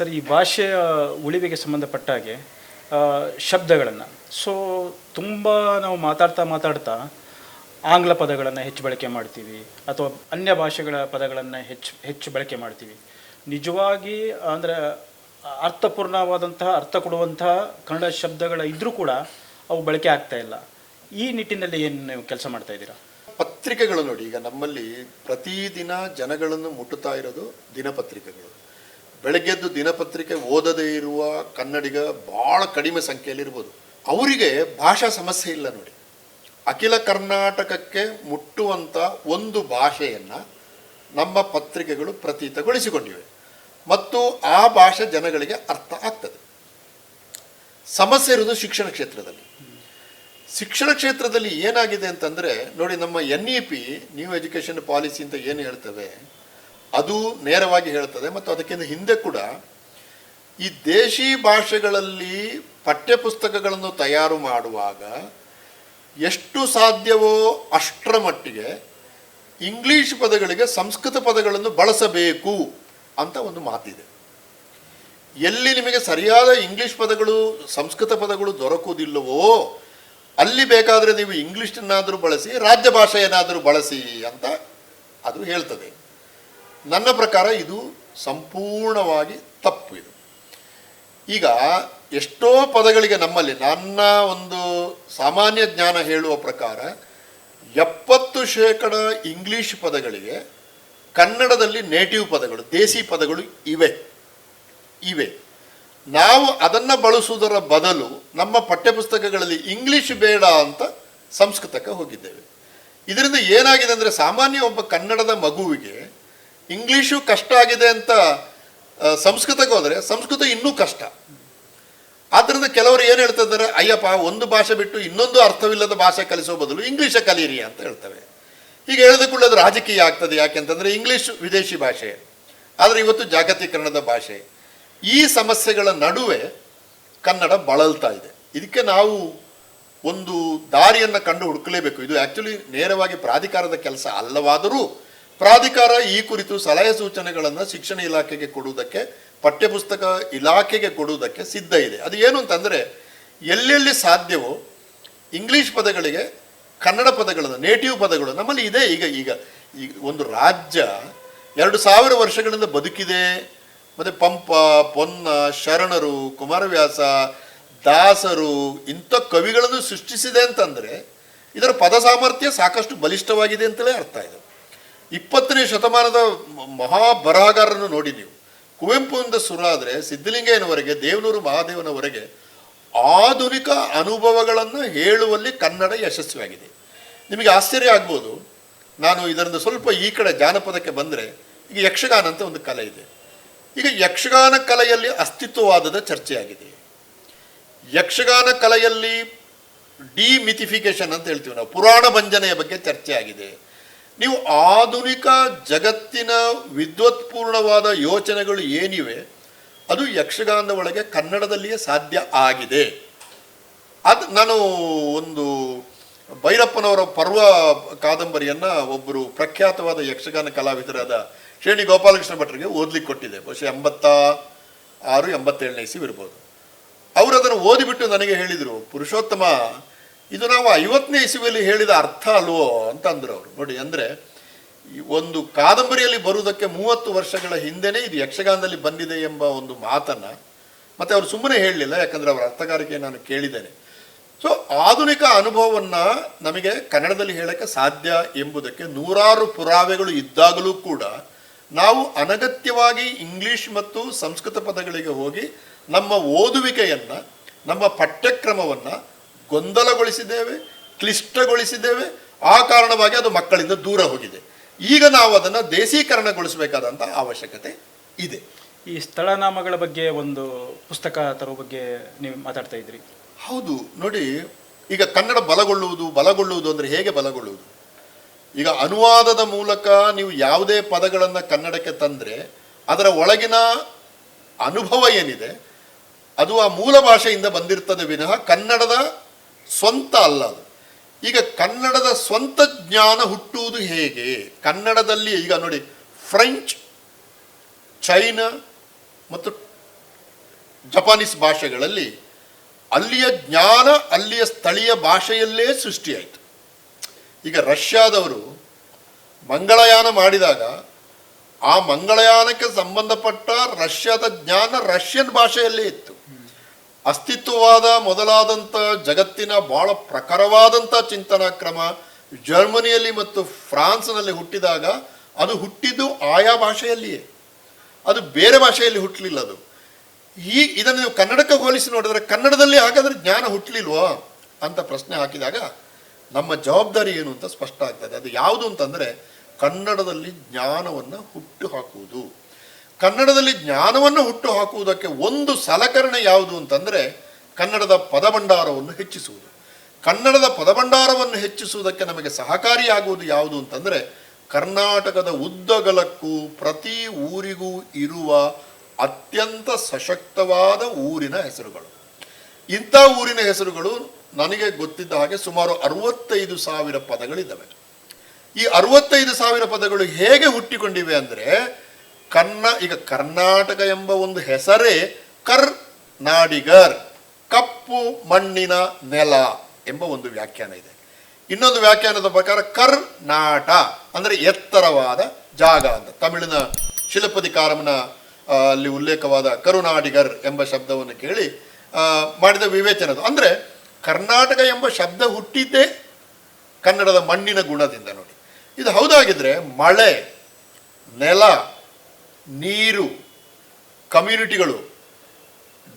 Sir, ಈ ಭಾಷೆಯ ಉಳಿವಿಗೆ ಸಂಬಂಧಪಟ್ಟ ಹಾಗೆ ಶಬ್ದಗಳನ್ನು. ಸೊ ತುಂಬ ನಾವು ಮಾತಾಡ್ತಾ ಮಾತಾಡ್ತಾ ಆಂಗ್ಲ ಪದಗಳನ್ನು ಹೆಚ್ಚು ಬಳಕೆ ಮಾಡ್ತೀವಿ, ಅಥವಾ ಅನ್ಯ ಭಾಷೆಗಳ ಪದಗಳನ್ನು ಹೆಚ್ಚು ಹೆಚ್ಚು ಬಳಕೆ ಮಾಡ್ತೀವಿ. ನಿಜವಾಗಿ, ಅಂದರೆ, ಅರ್ಥಪೂರ್ಣವಾದಂತಹ, ಅರ್ಥ ಕೊಡುವಂತಹ ಕನ್ನಡ ಶಬ್ದಗಳ ಇದ್ದರೂ ಕೂಡ ಅವು ಬಳಕೆ ಆಗ್ತಾ ಇಲ್ಲ. ಈ ನಿಟ್ಟಿನಲ್ಲಿ ಏನು ನೀವು ಕೆಲಸ ಮಾಡ್ತಾ ಇದ್ದೀರಾ? ಪತ್ರಿಕೆಗಳು ನೋಡಿ, ಈಗ ನಮ್ಮಲ್ಲಿ ಪ್ರತಿದಿನ ಜನಗಳನ್ನು ಮುಟ್ಟುತ್ತಾ ಇರೋದು ದಿನಪತ್ರಿಕೆಗಳು. ಬೆಳಗ್ಗೆದ್ದು ದಿನಪತ್ರಿಕೆ ಓದದೇ ಇರುವ ಕನ್ನಡಿಗ ಭಾಳ ಕಡಿಮೆ ಸಂಖ್ಯೆಯಲ್ಲಿ ಇರ್ಬೋದು ಅವರಿಗೆ ಭಾಷಾ ಸಮಸ್ಯೆ ಇಲ್ಲ ನೋಡಿ. ಅಖಿಲ ಕರ್ನಾಟಕಕ್ಕೆ ಮುಟ್ಟುವಂಥ ಒಂದು ಭಾಷೆಯನ್ನು ನಮ್ಮ ಪತ್ರಿಕೆಗಳು ಪ್ರತೀತಗೊಳಿಸಿಕೊಂಡಿವೆ. ಮತ್ತು ಆ ಭಾಷೆ ಜನಗಳಿಗೆ ಅರ್ಥ ಆಗ್ತದೆ. ಸಮಸ್ಯೆ ಇರುವುದು ಶಿಕ್ಷಣ ಕ್ಷೇತ್ರದಲ್ಲಿ. ಶಿಕ್ಷಣ ಕ್ಷೇತ್ರದಲ್ಲಿ ಏನಾಗಿದೆ ಅಂತಂದರೆ, ನೋಡಿ ನಮ್ಮ N E P new education policy ಅಂತ ಏನು ಹೇಳ್ತೇವೆ ಅದು ನೇರವಾಗಿ ಹೇಳ್ತದೆ ಮತ್ತು ಅದಕ್ಕಿಂತ ಹಿಂದೆ ಕೂಡ ಈ ದೇಶಿ ಭಾಷೆಗಳಲ್ಲಿ ಪಠ್ಯಪುಸ್ತಕಗಳನ್ನು ತಯಾರು ಮಾಡುವಾಗ ಎಷ್ಟು ಸಾಧ್ಯವೋ ಅಷ್ಟರ ಮಟ್ಟಿಗೆ ಇಂಗ್ಲಿಷ್ ಪದಗಳಿಗೆ ಸಂಸ್ಕೃತ ಪದಗಳನ್ನು ಬಳಸಬೇಕು ಅಂತ ಒಂದು ಮಾತಿದೆ. ಎಲ್ಲಿ ನಿಮಗೆ ಸರಿಯಾದ ಇಂಗ್ಲೀಷ್ ಪದಗಳು, ಸಂಸ್ಕೃತ ಪದಗಳು ದೊರಕುವುದಿಲ್ಲವೋ, ಅಲ್ಲಿ ಬೇಕಾದರೆ ನೀವು ಇಂಗ್ಲೀಷನ್ನಾದರೂ ಬಳಸಿ, ರಾಜ್ಯ ಭಾಷೆಯನ್ನಾದರೂ ಬಳಸಿ ಅಂತ ಅದು ಹೇಳ್ತದೆ. ನನ್ನ ಪ್ರಕಾರ ಇದು ಸಂಪೂರ್ಣವಾಗಿ ತಪ್ಪು ಇದು. ಈಗ ಎಷ್ಟೋ ಪದಗಳಿಗೆ ನಮ್ಮಲ್ಲಿ ನನ್ನ ಒಂದು ಸಾಮಾನ್ಯ ಜ್ಞಾನ ಹೇಳುವ ಪ್ರಕಾರ ಎಪ್ಪತ್ತು ಶೇಕಡ ಇಂಗ್ಲಿಷ್ ಪದಗಳಿಗೆ ಕನ್ನಡದಲ್ಲಿ ನೇಟಿವ್ ಪದಗಳು, ದೇಸಿ ಪದಗಳು ಇವೆ. ಇವೆ. ನಾವು ಅದನ್ನು ಬಳಸುವುದರ ಬದಲು ನಮ್ಮ ಪಠ್ಯಪುಸ್ತಕಗಳಲ್ಲಿ ಇಂಗ್ಲಿಷ್ ಬೇಡ ಅಂತ ಸಂಸ್ಕೃತಕ್ಕೆ ಹೋಗಿದ್ದೇವೆ. ಇದರಿಂದ ಏನಾಗಿದೆ ಅಂದರೆ ಸಾಮಾನ್ಯ ಒಬ್ಬ ಕನ್ನಡದ ಮಗುವಿಗೆ ಇಂಗ್ಲೀಷು ಕಷ್ಟ ಆಗಿದೆ ಅಂತ ಸಂಸ್ಕೃತಕ್ಕೆ ಹೋದರೆ, ಸಂಸ್ಕೃತ ಇನ್ನೂ ಕಷ್ಟ. ಆದ್ದರಿಂದ ಕೆಲವರು ಏನು ಹೇಳ್ತಿದ್ದಾರೆ, ಅಯ್ಯಪ್ಪ, ಒಂದು ಭಾಷೆ ಬಿಟ್ಟು ಇನ್ನೊಂದು ಅರ್ಥವಿಲ್ಲದ ಭಾಷೆ ಕಲಿಸೋ ಬದಲು ಇಂಗ್ಲೀಷೇ ಕಲೀರಿ ಅಂತ ಹೇಳ್ತವೆ. ಈಗ ಹೇಳಿದ ಕೂಡಲೇ ಅದು ರಾಜಕೀಯ ಆಗ್ತದೆ ಯಾಕೆಂತಂದರೆ ಇಂಗ್ಲೀಷ್ ವಿದೇಶಿ ಭಾಷೆ. ಆದರೆ ಇವತ್ತು ಜಾಗತೀಕರಣದ ಭಾಷೆ. ಈ ಸಮಸ್ಯೆಗಳ ನಡುವೆ ಕನ್ನಡ ಬಳಲ್ತಾ ಇದೆ. ಇದಕ್ಕೆ ನಾವು ಒಂದು ದಾರಿಯನ್ನು ಕಂಡು ಹುಡುಕಲೇಬೇಕು. ಇದು ಆ್ಯಕ್ಚುಲಿ ನೇರವಾಗಿ ಪ್ರಾಧಿಕಾರದ ಕೆಲಸ ಅಲ್ಲವಾದರೂ ಪ್ರಾಧಿಕಾರ ಈ ಕುರಿತು ಸಲಹೆ ಸೂಚನೆಗಳನ್ನು ಶಿಕ್ಷಣ ಇಲಾಖೆಗೆ ಕೊಡುವುದಕ್ಕೆ, ಪಠ್ಯಪುಸ್ತಕ ಇಲಾಖೆಗೆ ಕೊಡುವುದಕ್ಕೆ ಸಿದ್ಧ ಇದೆ. ಅದು ಏನು ಅಂತಂದರೆ, ಎಲ್ಲೆಲ್ಲಿ ಸಾಧ್ಯವೋ ಇಂಗ್ಲೀಷ್ ಪದಗಳಿಗೆ, ಕನ್ನಡ ಪದಗಳನ್ನು, ನೇಟಿವ್ ಪದಗಳು, ನಮ್ಮಲ್ಲಿ ಇದೆ. ಈಗ ಈಗ, ಈ ಒಂದು ರಾಜ್ಯ ಎರಡು ಸಾವಿರ ವರ್ಷಗಳಿಂದ ಬದುಕಿದೆ. ಮತ್ತು ಪಂಪ, ಪೊನ್ನ, ಶರಣರು, ಕುಮಾರವ್ಯಾಸ, ದಾಸರು, ಇಂಥ ಕವಿಗಳನ್ನು ಸೃಷ್ಟಿಸಿದೆ ಅಂತಂದರೆ, ಇದರ ಪದ ಸಾಮರ್ಥ್ಯ ಸಾಕಷ್ಟು ಬಲಿಷ್ಠವಾಗಿದೆ ಅಂತಲೇ ಅರ್ಥ ಇದೆ. ಇಪ್ಪತ್ತನೇ ಶತಮಾನದ ಮಹಾ ಬರಹಗಾರರನ್ನು ನೋಡಿ ನೀವು. ಕುವೆಂಪುವಿಂದ ಸುರಾದರೆ ಸಿದ್ಧಲಿಂಗಯ್ಯನವರೆಗೆ, ದೇವನೂರು ಮಹಾದೇವನವರೆಗೆ ಆಧುನಿಕ ಅನುಭವಗಳನ್ನು ಹೇಳುವಲ್ಲಿ ಕನ್ನಡ ಯಶಸ್ವಿಯಾಗಿದೆ. ನಿಮಗೆ ಆಶ್ಚರ್ಯ ಆಗ್ಬೋದು, ನಾನು ಇದರಿಂದ ಸ್ವಲ್ಪ ಈ ಕಡೆ ಜಾನಪದಕ್ಕೆ ಬಂದರೆ ಈಗ ಯಕ್ಷಗಾನ ಅಂತ ಒಂದು ಕಲೆ ಇದೆ. ಈಗ ಯಕ್ಷಗಾನ ಕಲೆಯಲ್ಲಿ ಅಸ್ತಿತ್ವವಾದದ ಚರ್ಚೆಯಾಗಿದೆ. ಯಕ್ಷಗಾನ ಕಲೆಯಲ್ಲಿ ಡಿಮಿಥಿಫಿಕೇಶನ್ ಅಂತ ಹೇಳ್ತೀವಿ ನಾವು. ಪುರಾಣ ಭಂಜನೆಯ ಬಗ್ಗೆ ಚರ್ಚೆ ಆಗಿದೆ ನೀವು ಆಧುನಿಕ ಜಗತ್ತಿನ ವಿದ್ವತ್ಪೂರ್ಣವಾದ ಯೋಚನೆಗಳು ಏನಿವೆ, ಅದು ಯಕ್ಷಗಾನದ ಒಳಗೆ ಕನ್ನಡದಲ್ಲಿಯೇ ಸಾಧ್ಯ ಆಗಿದೆ. ಅದು ನಾನು ಒಂದು ಭೈರಪ್ಪನವರ ಪರ್ವ ಕಾದಂಬರಿಯನ್ನು ಒಬ್ಬರು ಪ್ರಖ್ಯಾತವಾದ ಯಕ್ಷಗಾನ ಕಲಾವಿದರಾದ ಶ್ರೇಣಿ ಗೋಪಾಲಕೃಷ್ಣ ಭಟ್ರಿಗೆ ಓದ್ಲಿಕ್ಕೆ ಕೊಟ್ಟಿದೆ ಬಹುಶಃ ಎಂಬತ್ತ ಆರು ಎಂಬತ್ತೇಳನೇ ಇಸಿ ಇರ್ಬೋದು. ಅವರು ಅದನ್ನು ಓದಿಬಿಟ್ಟು ನನಗೆ ಹೇಳಿದರು, ಪುರುಷೋತ್ತಮ ಇದು ನಾವು ಐವತ್ತನೇ ಇಸುವಿಯಲ್ಲಿ ಹೇಳಿದ ಅರ್ಥ ಅಲ್ವೋ ಅಂತ ಅಂದರು ಅವರು. ನೋಡಿ, ಅಂದರೆ ಒಂದು ಕಾದಂಬರಿಯಲ್ಲಿ ಬರುವುದಕ್ಕೆ ಮೂವತ್ತು ವರ್ಷಗಳ ಹಿಂದೆನೇ ಇದು ಯಕ್ಷಗಾನದಲ್ಲಿ ಬಂದಿದೆ ಎಂಬ ಒಂದು ಮಾತನ್ನು ಮತ್ತು ಅವರು ಸುಮ್ಮನೆ ಹೇಳಲಿಲ್ಲ, ಯಾಕಂದರೆ ಅವರ ಅರ್ಥಗಾರಿಕೆ ನಾನು ಕೇಳಿದ್ದೇನೆ. ಸೊ ಆಧುನಿಕ ಅನುಭವವನ್ನು ನಮಗೆ ಕನ್ನಡದಲ್ಲಿ ಹೇಳಕ್ಕೆ ಸಾಧ್ಯ ಎಂಬುದಕ್ಕೆ ನೂರಾರು ಪುರಾವೆಗಳು ಇದ್ದಾಗಲೂ ಕೂಡ ನಾವು ಅನಗತ್ಯವಾಗಿ ಇಂಗ್ಲಿಷ್ ಮತ್ತು ಸಂಸ್ಕೃತ ಪದಗಳಿಗೆ ಹೋಗಿ ನಮ್ಮ ಓದುವಿಕೆಯನ್ನು, ನಮ್ಮ ಪಠ್ಯಕ್ರಮವನ್ನು ಗೊಂದಲಗೊಳಿಸಿದ್ದೇವೆ ಕ್ಲಿಷ್ಟಗೊಳಿಸಿದ್ದೇವೆ. ಆ ಕಾರಣವಾಗಿ ಅದು ಮಕ್ಕಳಿಂದ ದೂರ ಹೋಗಿದೆ. ಈಗ ನಾವು ಅದನ್ನು ದೇಸೀಕರಣಗೊಳಿಸಬೇಕಾದಂಥ ಅವಶ್ಯಕತೆ ಇದೆ. ಈ ಸ್ಥಳನಾಮಗಳ ಬಗ್ಗೆ ಒಂದು ಪುಸ್ತಕ ತರುವ ಬಗ್ಗೆ ನೀವು ಮಾತಾಡ್ತಾ ಇದ್ರಿ. ಹೌದು ನೋಡಿ ಈಗ ಕನ್ನಡ ಬಲಗೊಳ್ಳುವುದು ಬಲಗೊಳ್ಳುವುದು ಅಂದರೆ ಹೇಗೆ ಬಲಗೊಳ್ಳುವುದು? ಈಗ ಅನುವಾದದ ಮೂಲಕ ನೀವು ಯಾವುದೇ ಪದಗಳನ್ನು ಕನ್ನಡಕ್ಕೆ ತಂದರೆ ಅದರ ಒಳಗಿನ ಅನುಭವ ಏನಿದೆ ಅದು ಆ ಮೂಲ ಭಾಷೆಯಿಂದ ಬಂದಿರ್ತದೆ ವಿನಃ ಕನ್ನಡದ ಸ್ವಂತ ಅಲ್ಲ ಅದು. ಈಗ ಕನ್ನಡದ ಸ್ವಂತ ಜ್ಞಾನ ಹುಟ್ಟುವುದು ಹೇಗೆ? ಕನ್ನಡದಲ್ಲಿ ಈಗ ನೋಡಿ, ಫ್ರೆಂಚ್, ಚೈನಾ ಮತ್ತು ಜಪಾನೀಸ್ ಭಾಷೆಗಳಲ್ಲಿ ಅಲ್ಲಿಯ ಜ್ಞಾನ, ಅಲ್ಲಿಯ ಸ್ಥಳೀಯ ಭಾಷೆಯಲ್ಲೇ ಸೃಷ್ಟಿಯಾಯಿತು. ಈಗ ರಷ್ಯಾದವರು ಮಂಗಳಯಾನ ಮಾಡಿದಾಗ ಆ ಮಂಗಳಯಾನಕ್ಕೆ ಸಂಬಂಧಪಟ್ಟ ರಷ್ಯಾದ ಜ್ಞಾನ ರಷ್ಯನ್ ಭಾಷೆಯಲ್ಲೇ ಇತ್ತು. ಅಸ್ತಿತ್ವವಾದ ಮೊದಲಾದಂಥ ಜಗತ್ತಿನ ಬಹಳ ಪ್ರಖರವಾದಂಥ ಚಿಂತನಾ ಕ್ರಮ ಜರ್ಮನಿಯಲ್ಲಿ ಮತ್ತು ಫ್ರಾನ್ಸ್ನಲ್ಲಿ ಹುಟ್ಟಿದಾಗ ಅದು ಹುಟ್ಟಿದ್ದು ಆಯಾ ಭಾಷೆಯಲ್ಲಿಯೇ. ಅದು ಬೇರೆ ಭಾಷೆಯಲ್ಲಿ ಹುಟ್ಟಲಿಲ್ಲ ಅದು. ಈ ಇದನ್ನು ನೀವು ಕನ್ನಡಕ್ಕೆ ಹೋಲಿಸಿ ನೋಡಿದ್ರೆ ಕನ್ನಡದಲ್ಲಿ ಹಾಗಾದರೆ ಜ್ಞಾನ ಹುಟ್ಟಲಿಲ್ವೋ ಅಂತ ಪ್ರಶ್ನೆ ಹಾಕಿದಾಗ ನಮ್ಮ ಜವಾಬ್ದಾರಿ ಏನು ಅಂತ ಸ್ಪಷ್ಟ ಆಗ್ತದೆ. ಅದು ಯಾವುದು ಅಂತಂದರೆ ಕನ್ನಡದಲ್ಲಿ ಜ್ಞಾನವನ್ನು ಹುಟ್ಟು ಹಾಕುವುದು. ಕನ್ನಡದಲ್ಲಿ ಜ್ಞಾನವನ್ನು ಹುಟ್ಟು ಹಾಕುವುದಕ್ಕೆ ಒಂದು ಸಲಕರಣೆ ಯಾವುದು ಅಂತಂದರೆ ಕನ್ನಡದ ಪದಭಂಡಾರವನ್ನು ಹೆಚ್ಚಿಸುವುದು. ಕನ್ನಡದ ಪದಭಂಡಾರವನ್ನು ಹೆಚ್ಚಿಸುವುದಕ್ಕೆ ನಮಗೆ ಸಹಕಾರಿಯಾಗುವುದು ಯಾವುದು ಅಂತಂದರೆ ಕರ್ನಾಟಕದ ಉದ್ದಗಲಕ್ಕೂ ಪ್ರತಿ ಊರಿಗೂ ಇರುವ ಅತ್ಯಂತ ಸಶಕ್ತವಾದ ಊರಿನ ಹೆಸರುಗಳು. ಇಂಥ ಊರಿನ ಹೆಸರುಗಳು ನನಗೆ ಗೊತ್ತಿದ್ದ ಹಾಗೆ ಸುಮಾರು ಅರವತ್ತೈದು ಸಾವಿರ ಪದಗಳಿದ್ದಾವೆ. ಈ ಅರವತ್ತೈದು ಸಾವಿರ ಪದಗಳು ಹೇಗೆ ಹುಟ್ಟಿಕೊಂಡಿವೆ ಅಂದರೆ ಕನ್ನ ಈಗ ಕರ್ನಾಟಕ ಎಂಬ ಒಂದು ಹೆಸರೇ ಕರ್ನಾಡಿಗರ್ ಕಪ್ಪು ಮಣ್ಣಿನ ನೆಲ ಎಂಬ ಒಂದು ವ್ಯಾಖ್ಯಾನ ಇದೆ. ಇನ್ನೊಂದು ವ್ಯಾಖ್ಯಾನದ ಪ್ರಕಾರ ಕರ್ನಾಟ ಅಂದರೆ ಎತ್ತರವಾದ ಜಾಗ ಅಂತ. ತಮಿಳಿನ ಶಿಲಪದಿಕಾರಮನ ಅಲ್ಲಿ ಉಲ್ಲೇಖವಾದ ಕರುನಾಡಿಗರ್ ಎಂಬ ಶಬ್ದವನ್ನು ಕೇಳಿ ಮಾಡಿದ ವಿವೇಚನದು ಅಂದರೆ ಕರ್ನಾಟಕ ಎಂಬ ಶಬ್ದ ಹುಟ್ಟಿದ್ದೇ ಕನ್ನಡದ ಮಣ್ಣಿನ ಗುಣದಿಂದ ನೋಡಿ. ಇದು ಹೌದಾಗಿದ್ದರೆ ಮಳೆ, ನೆಲ ನೀರು, ಕಮ್ಯುನಿಟಿಗಳು,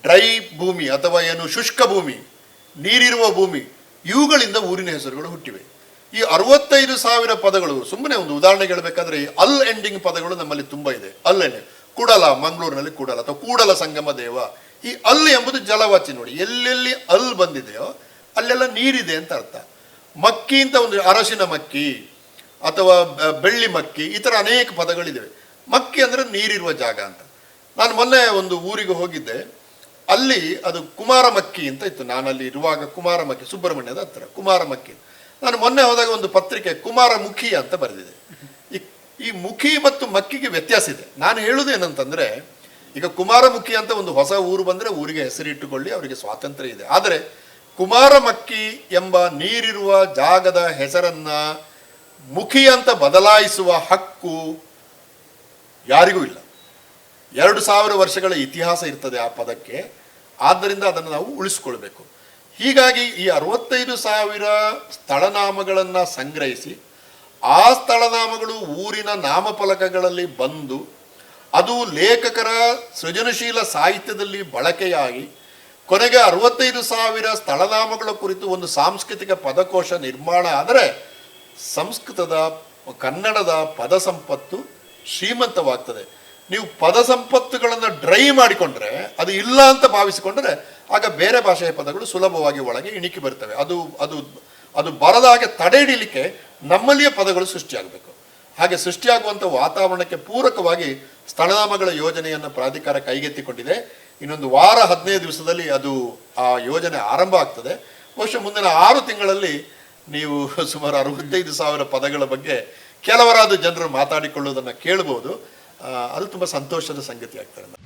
ಡ್ರೈ ಭೂಮಿ ಅಥವಾ ಏನು ಶುಷ್ಕ ಭೂಮಿ, ನೀರಿರುವ ಭೂಮಿ, ಇವುಗಳಿಂದ ಊರಿನ ಹೆಸರುಗಳು ಹುಟ್ಟಿವೆ. ಈ ಅರವತ್ತೈದು ಸಾವಿರ ಪದಗಳು, ಸುಮ್ಮನೆ ಒಂದು ಉದಾಹರಣೆ ಹೇಳಬೇಕಾದ್ರೆ ಈ ಅಲ್ ಎಂಡಿಂಗ್ ಪದಗಳು ನಮ್ಮಲ್ಲಿ ತುಂಬ ಇದೆ. ಅಲ್ ಎಂಡಿಂಗ್ ಕೂಡಲ, ಮಂಗಳೂರಿನಲ್ಲಿ ಕೂಡಲ ಅಥವಾ ಕೂಡಲ ಸಂಗಮ ದೇವ. ಈ ಅಲ್ ಎಂಬುದು ಜಲವಾಚಿ ನೋಡಿ, ಎಲ್ಲೆಲ್ಲಿ ಅಲ್ ಬಂದಿದೆಯೋ ಅಲ್ಲೆಲ್ಲ ನೀರಿದೆ ಅಂತ ಅರ್ಥ. ಮಕ್ಕಿ ಅಂತ ಒಂದು ಅರಸಿನ ಮಕ್ಕಿ ಅಥವಾ ಬೆಳ್ಳಿ ಮಕ್ಕಿ, ಈ ಥರ ಅನೇಕ ಪದಗಳಿದ್ದಾವೆ ಮಕ್ಕಿ ಅಂದರೆ ನೀರಿರುವ ಜಾಗ ಅಂತ. ನಾನು ಮೊನ್ನೆ ಒಂದು ಊರಿಗೆ ಹೋಗಿದ್ದೆ. ಅಲ್ಲಿ ಅದು ಕುಮಾರಮಕ್ಕಿ ಅಂತ ಇತ್ತು. ನಾನು ಅಲ್ಲಿ ಇರುವಾಗ ಕುಮಾರಮಕ್ಕಿ ಸುಬ್ರಹ್ಮಣ್ಯದ ಹತ್ರ ಕುಮಾರಮಕ್ಕಿ ನಾನು ಮೊನ್ನೆ ಹೋದಾಗ ಒಂದು ಪತ್ರಿಕೆ ಕುಮಾರಮುಖಿ ಅಂತ ಬರೆದಿದೆ. ಈ ಈ ಮುಖಿ ಮತ್ತು ಮಕ್ಕಿಗೆ ವ್ಯತ್ಯಾಸ ಇದೆ. ನಾನು ಹೇಳುವುದೇನಂತಂದರೆ ಈಗ ಕುಮಾರಮುಖಿ ಅಂತ ಒಂದು ಹೊಸ ಊರು ಬಂದರೆ ಊರಿಗೆ ಹೆಸರಿಟ್ಟುಕೊಳ್ಳಿ, ಅವರಿಗೆ ಸ್ವಾತಂತ್ರ್ಯ ಇದೆ. ಆದರೆ ಕುಮಾರಮಕ್ಕಿ ಎಂಬ ನೀರಿರುವ ಜಾಗದ ಹೆಸರನ್ನ ಮುಖಿ ಅಂತ ಬದಲಾಯಿಸುವ ಹಕ್ಕು ಯಾರಿಗೂ ಇಲ್ಲ. ಎರಡು ಸಾವಿರ ವರ್ಷಗಳ ಇತಿಹಾಸ ಇರ್ತದೆ ಆ ಪದಕ್ಕೆ. ಆದ್ದರಿಂದ ಅದನ್ನು ನಾವು ಉಳಿಸ್ಕೊಳ್ಬೇಕು. ಹೀಗಾಗಿ ಈ ಅರವತ್ತೈದು ಸಾವಿರ ಸ್ಥಳನಾಮಗಳನ್ನು ಸಂಗ್ರಹಿಸಿ, ಆ ಸ್ಥಳನಾಮಗಳು ಊರಿನ ನಾಮಫಲಕಗಳಲ್ಲಿ ಬಂದು, ಅದು ಲೇಖಕರ ಸೃಜನಶೀಲ ಸಾಹಿತ್ಯದಲ್ಲಿ ಬಳಕೆಯಾಗಿ, ಕೊನೆಗೆ ಅರವತ್ತೈದು ಸಾವಿರ ಸ್ಥಳನಾಮಗಳ ಕುರಿತು ಒಂದು ಸಾಂಸ್ಕೃತಿಕ ಪದಕೋಶ ನಿರ್ಮಾಣ ಆದರೆ ಸಂಸ್ಕೃತದ, ಕನ್ನಡದ ಪದ ಸಂಪತ್ತು ಶ್ರೀಮಂತವಾಗ್ತದೆ. ನೀವು ಪದ ಸಂಪತ್ತುಗಳನ್ನು ಡ್ರೈ ಮಾಡಿಕೊಂಡ್ರೆ, ಅದು ಇಲ್ಲ ಅಂತ ಭಾವಿಸಿಕೊಂಡ್ರೆ, ಆಗ ಬೇರೆ ಭಾಷೆಯ ಪದಗಳು ಸುಲಭವಾಗಿ ಒಳಗೆ ಇಣಿಕಿ ಬರ್ತವೆ. ಅದು ಅದು ಅದು ಬರದ ಹಾಗೆ ತಡೆ ಹಿಡಿಲಿಕ್ಕೆ ನಮ್ಮಲ್ಲಿಯೇ ಪದಗಳು ಸೃಷ್ಟಿಯಾಗಬೇಕು. ಹಾಗೆ ಸೃಷ್ಟಿಯಾಗುವಂಥ ವಾತಾವರಣಕ್ಕೆ ಪೂರಕವಾಗಿ ಸ್ಥಳನಾಮಗಳ ಯೋಜನೆಯನ್ನು ಪ್ರಾಧಿಕಾರ ಕೈಗೆತ್ತಿಕೊಂಡಿದೆ. ಇನ್ನೊಂದು ವಾರ ಹದಿನೈದು ದಿವಸದಲ್ಲಿ ಅದು ಆ ಯೋಜನೆ ಆರಂಭ ಆಗ್ತದೆ. ಬಹುಶಃ ಮುಂದಿನ ಆರು ತಿಂಗಳಲ್ಲಿ ನೀವು ಸುಮಾರು ಅರವತ್ತೈದು ಸಾವಿರ ಪದಗಳ ಬಗ್ಗೆ ಕೆಲವರಾದ ಜನರು ಮಾತಾಡಿಕೊಳ್ಳುವುದನ್ನು ಕೇಳ್ಬೋದು. ಅದು ತುಂಬ ಸಂತೋಷದ ಸಂಗತಿ ಆಗ್ತದೆ.